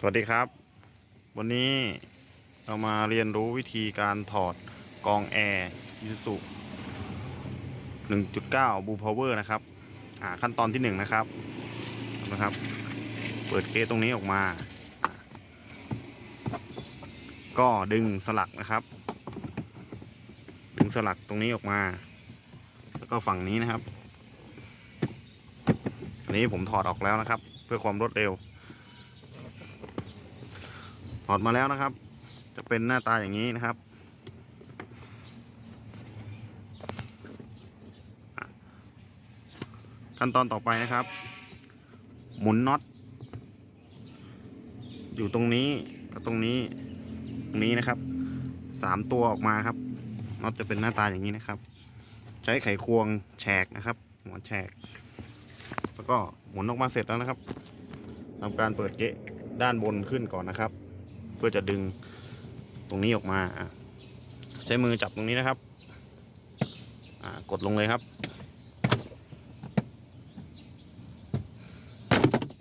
สวัสดีครับ วันนี้เรามาเรียนรู้วิธีการถอดกองแอร์ยูสุ1.9 Blue Power นะครับขั้นตอนที่ 1 นะครับนะครับ เปิดเกสตรงนี้ออกมาอ่าก็ดึงสลักนะครับ ดึงสลักตรงนี้ออกมา แล้วก็ฝั่งนี้นะครับ อันนี้ผมถอดออกแล้วนะครับ เพื่อความรวดเร็ว ถอดมาแล้วนะครับ จะเป็นหน้าตาอย่างนี้นะครับ ขั้นตอนต่อไปนะครับ หมุนน็อต อยู่ตรงนี้กับตรงนี้ตรงนี้นะครับสามตัวออกมาครับน็อตจะเป็นหน้าตาอย่างนี้นะครับ ใช้ไขควงแฉกนะครับ หัวแฉก แล้วก็หมุนออกมาเสร็จแล้วนะครับทำการเปิดเกะด้านบนขึ้นก่อนนะครับ เพื่อจะดึงตรงนี้ออกมาใช้มือจับตรงนี้นะครับกดลงเลยครับ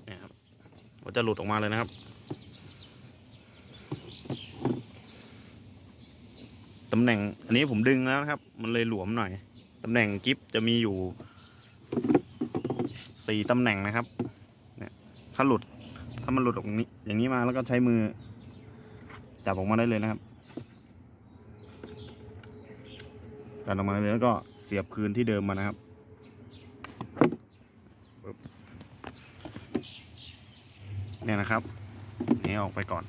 เนี่ยครับมันจะหลุดออกมาเลยนะครับ ตำแหน่งอันนี้ผมดึงแล้วนะครับ มันเลยหลวมหน่อย ตำแหน่งกิฟจะมีอยู่สี่ตำแหน่งนะครับ เนี่ย ถ้าหลุด ถ้ามันหลุดออกนี้ อย่างนี้มาแล้วก็ใช้มือ จับออกมาได้เลยนะครับจับออกมาได้เลยแล้วก็เสียบคืนที่เดิมมานะครับเนี่ยนะครับนี่ออกไปก่อน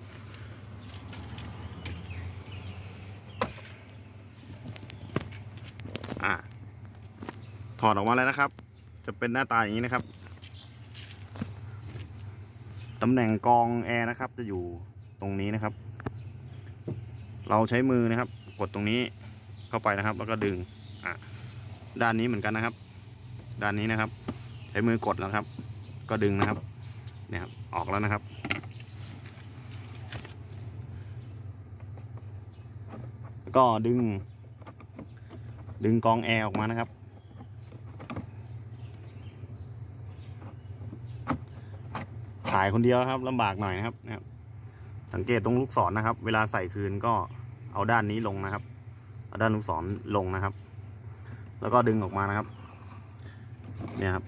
อ่าถอดออกมาแล้วนะครับ จะเป็นหน้าตาอย่างนี้นะครับตำแหน่งกองแอร์นะครับ จะอยู่ตรงนี้นะครับ เราใช้มือนะครับ กดตรงนี้เข้าไปนะครับ แล้วก็ดึงอะด้านนี้เหมือนกันนะครับ ด้านนี้นะครับ ใช้มือกดแล้วครับ ก็ดึงนะครับเนี่ยครับออกแล้วนะครับ แล้วก็ดึง ดึงกองแอร์ออกมานะครับ ถ่ายคนเดียวครับลำบากหน่อยนะครับนะครับ สังเกตตรงลูกศรนะครับ เวลาใส่คืนก็ เอาด้านนี้ลงนะครับ เอาด้านลูกศรลงนะครับ แล้วก็ดึงออกมานะครับ เนี่ยครับ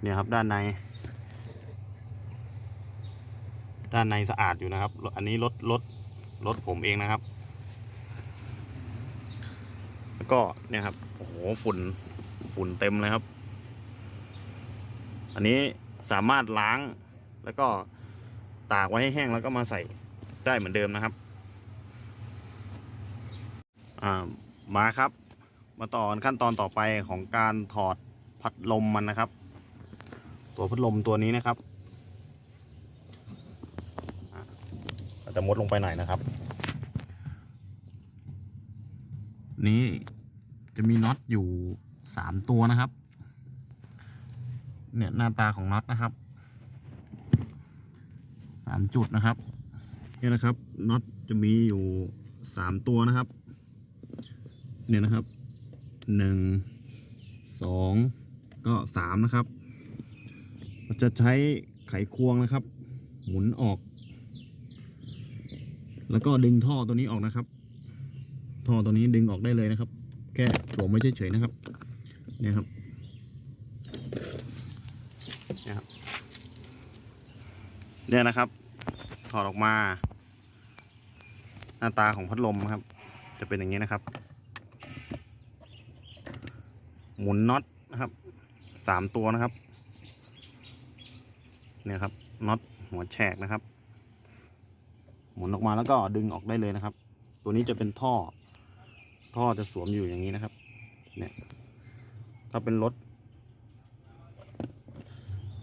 เนี่ยครับด้านใน ด้านในสะอาดอยู่นะครับ อันนี้รถรถรถผมเองนะครับ แล้วก็เนี่ยครับ โอ้โหฝุ่นฝุ่นเต็มเลยครับ อันนี้สามารถล้าง แล้วก็ตากไว้ให้แห้งแล้วก็มาใส่ได้เหมือนเดิมนะครับมาครับ มาต่อขั้นตอนต่อไปของการถอดพัดลมมันนะครับ ตัวพัดลมตัวนี้นะครับอ่าอาจะมดลงไปหน่อยนะครับ นี้จะมีน็อตอยู่สามตัวนะครับ เนี่ยหน้าตาของน็อตนะครับามจุดนะครับเนี่ยนะครับน็อตจะมีอยู่สามตัวนะครับ เนี่ยนะครับหนึ่งสองก็สามนะครับเราจะใช้ไขควงนะครับ หมุนออก แล้วก็ดึงท่อตัวนี้ออกนะครับ ท่อตัวนี้ดึงออกได้เลยนะครับ แค่สวมไว้เฉยๆนะครับ เนี่ยครับเนี่ยครับเนี่ยนะครับ ถอดออกมา หน้าตาของพัดลมครับ จะเป็นอย่างนี้นะครับ หมุนน็อตนะครับสามตัวนะครับ เนี่ยครับน็อตหัวแฉกนะครับ หมุนออกมาแล้วก็ดึงออกได้เลยนะครับ ตัวนี้จะเป็นท่อ ท่อจะสวมอยู่อย่างนี้นะครับ เนี่ย ถ้าเป็นรถ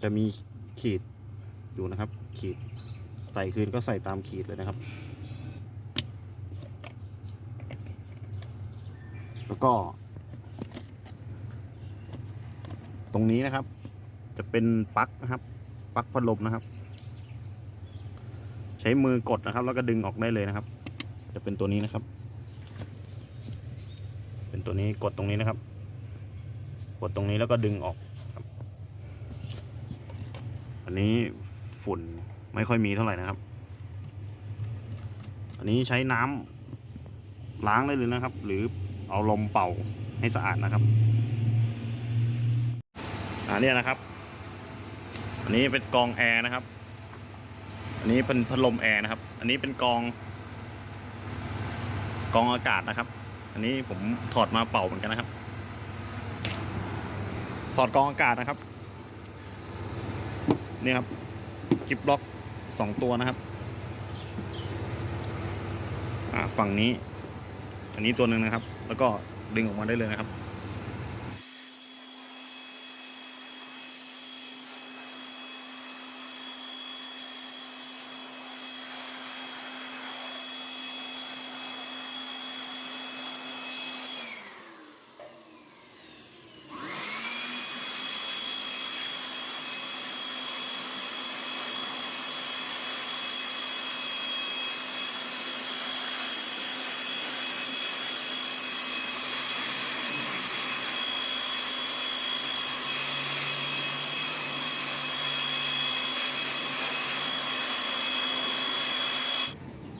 จะมีขีดอยู่นะครับ ขีด ใส่คืนก็ใส่ตามขีดเลยนะครับ แล้วก็ ตรงนี้นะครับ จะเป็นปลั๊กนะครับปลั๊กพัดลมนะครับ ใช้มือกดนะครับ แล้วก็ดึงออกได้เลยนะครับ จะเป็นตัวนี้นะครับ เป็นตัวนี้กดตรงนี้นะครับ กดตรงนี้แล้วก็ดึงออกครับ อันนี้ฝุ่น ไม่ค่อยมีเท่าไหร่นะครับ อันนี้ใช้น้ำล้างได้เลยนะครับ หรือเอาลมเป่าให้สะอาดนะครับอันนี้นะครับ อันนี้เป็นกองแอร์นะครับ อันนี้เป็นพัดลมแอร์นะครับ อันนี้เป็นกอง กองอากาศนะครับ อันนี้ผมถอดมาเป่าเหมือนกันนะครับ ถอดกองอากาศนะครับ นี่ครับกิฟล็อก สองตัวนะครับ ฝั่งนี้ อันนี้ตัวหนึ่งนะครับ แล้วก็ดึงออกมาได้เลยนะครับ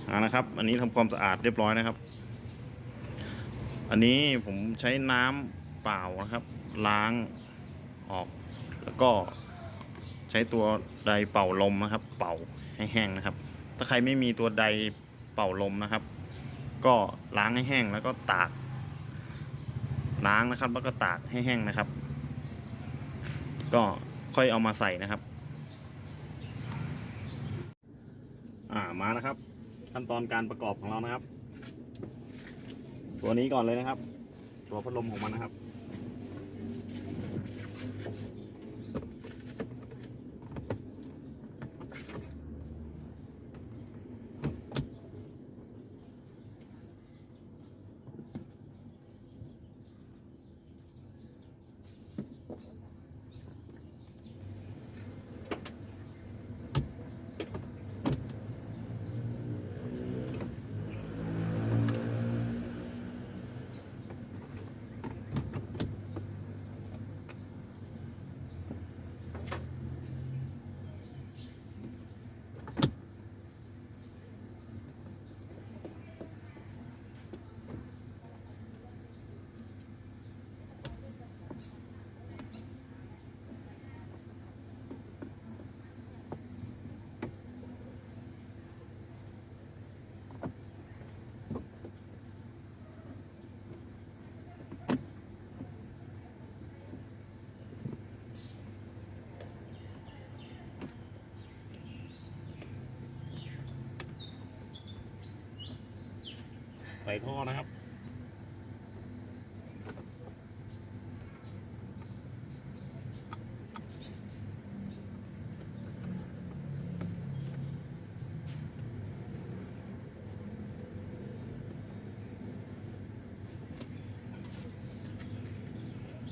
อ่า นะครับ อันนี้ทำความสะอาดเรียบร้อยนะครับ อันนี้ผมใช้น้ำเปล่านะครับ ล้างออก แล้วก็ใช้ตัวไดเป่าลมนะครับ เป่าให้แห้งนะครับ ถ้าใครไม่มีตัวไดเป่าลมนะครับ ก็ล้างให้แห้งแล้วก็ตาก ล้างนะครับ แล้วก็ตากให้แห้งนะครับ ก็ค่อยเอามาใส่นะครับ อ่ามานะครับ ขั้นตอนการประกอบของเรานะครับ ตัวนี้ก่อนเลยนะครับ ตัวพัดลมของมันนะครับ ใส่ท่อนะครับ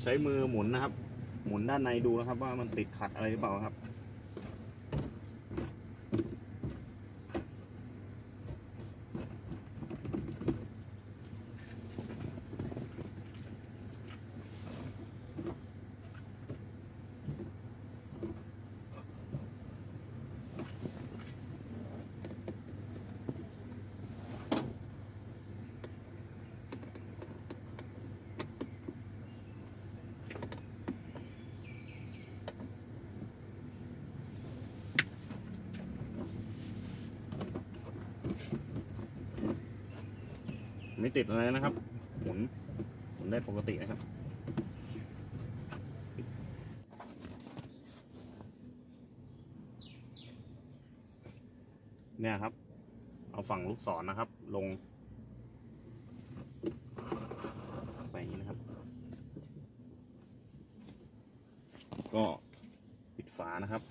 ใช้มือหมุนนะครับ หมุนด้านในดูนะครับ ว่ามันติดขัดอะไรหรือเปล่าครับ ไม่ติดอะไรนะครับ หมุน หมุนได้ปกตินะครับเนี่ยครับ เอาฝั่งลูกศรนะครับ ลง ไปอย่างนี้นะครับ ก็ปิดฝานะครับ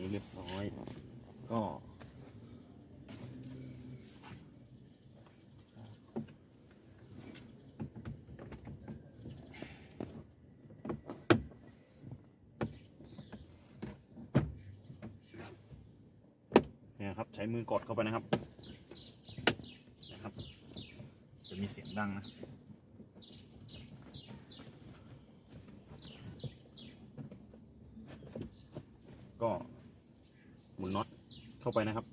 นี่เรียบร้อย ก็ นะครับ ใช้มือกดเข้าไปนะครับ นะครับ จะมีเสียงดังนะก็หมุนน็อตเข้าไปนะครับ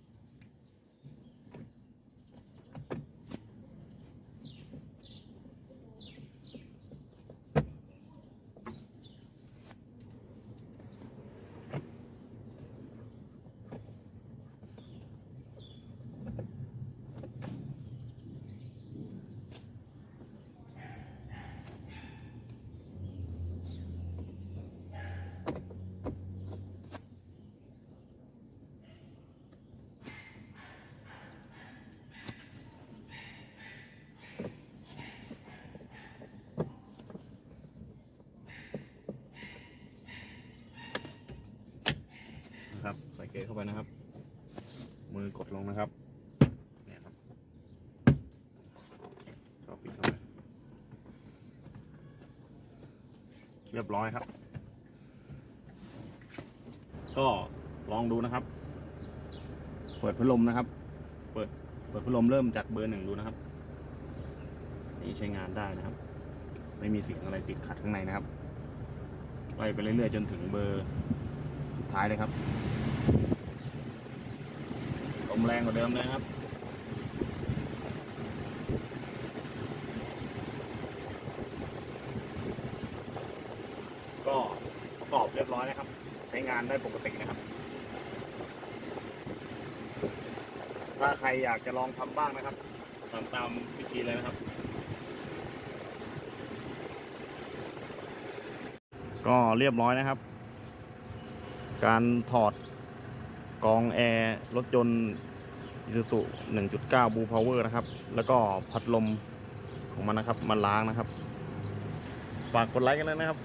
นะครับใส่เกลือเข้าไปนะครับ มือกดลงนะครับเนี่ยครับก็ปิดเข้าไปเรียบร้อยครับ ก็ลองดูนะครับ เปิดพัดลมนะครับ เปิดเปิดพัดลมเริ่มจากเบอร์หนึ่งดูนะครับ นี่ใช้งานได้นะครับ ไม่มีเสียงอะไรติดขัดข้างในนะครับไล่ไปเรื่อยๆจนถึงเบอร์สุดท้ายเลยครับ ลมแรงกว่าเดิมเลยนะครับก็ประกอบเรียบร้อยนะครับ ใช้งานได้ปกตินะครับ ถ้าใครอยากจะลองทำบ้างนะครับทำตามวิธีเลยนะครับ ก็เรียบร้อยนะครับ การถอด กองแอร์รถยนต์ยูซู 1.9 บูพาวเวอร์นะครับ แล้วก็พัดลมของมันนะครับมาล้างนะครับ ฝากกดไลค์กันเลยนะครับ